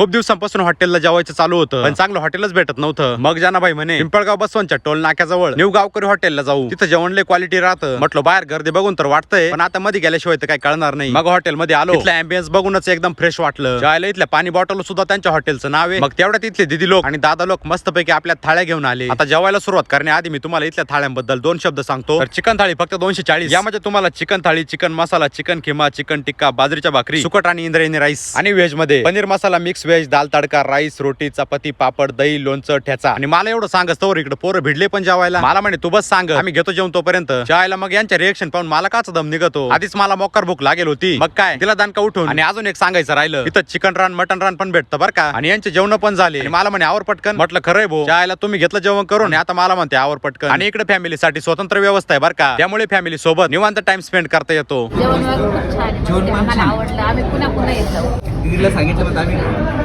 खूप दिवसांपासून हॉटेलला जेवायचं चालू होतं. पण चांगलं हॉटेलच भेटत नव्हतं. मग जानाबाई म्हणे पिंपळगाव बसवांच्या टोल नाक्याजवळ न्यू गावकरी हॉटेलला जाऊ. तिथं जेवण लय क्वालिटी राहतं. म्हटलं बाहेर गर्दी बघून तर वाटतंय पण आता मध्ये गेल्याशिवाय तर काही कळणार नाही. मग हॉटेल मध्ये आलो. इथलं अँबियन्स बघूनच एकदम फ्रेश वाटलं. जायला इथल्या पाणी बॉटल सुद्धा त्यांच्या हॉटेलचं नाव आहे मग तेवढ्या तिथले दिदी लोक आणि दादा लोक मस्तपैकी आपल्या थाळ्या घेऊन आले. आता जेवायला सुरुवात करण्याआधी मी तुम्हाला इथल्या थाळ्यांबद्दल दोन शब्द सांगतो. तर चिकन थाळी फक्त दोनशे चाळीस. यामध्ये तुम्हाला chicken thali chicken masala chicken keema chicken tikka बाजरीच्या भाकरी सुकट आणि इंद्रायणी राईस आणि व्हेजमध्ये. Paneer masala mix veg dal tadka rice roti चपाती पापड दही लोणचं ठेचा. आणि मला एवढं सांगच तर इकडे पोरं भिडले पण जेवायला. मला म्हणे तू बस सांग. आम्ही घेतो जेवण तोपर्यंत. जेवायला मग यांच्या रिएक्शन पाहून मला काच दम निघतो. आधीच मला मोकार भूक लागेल होती. मग काय? तिला दानका उठून? आणि अजून एक सांगायचं राहिलं. इथं चिकन रान मटन रान पण भेटतं बरं का? आणि यांचे जेवण पण झाले. आणि मला म्हणे आवर पटकन. म्हटलं खरंय भाऊ जेवायला तुम्ही घेतलं जेवण करून. आणि आता मला म्हणते आवर पटकन. आणि इकडे फॅमिलीसाठी स्वतंत्र व्यवस्था आहे बरं का? त्यामुळे फॅमिली सोबत निवांत टाइम स्पेंड करता येतो. जेवण वगैरे खूप छान आहे. जेवण पण आम्हाला छान. आवडलं. आम्ही पुन्हा पुन्हा येत जाऊ. दीदीला सांगितलं मग आम्ही.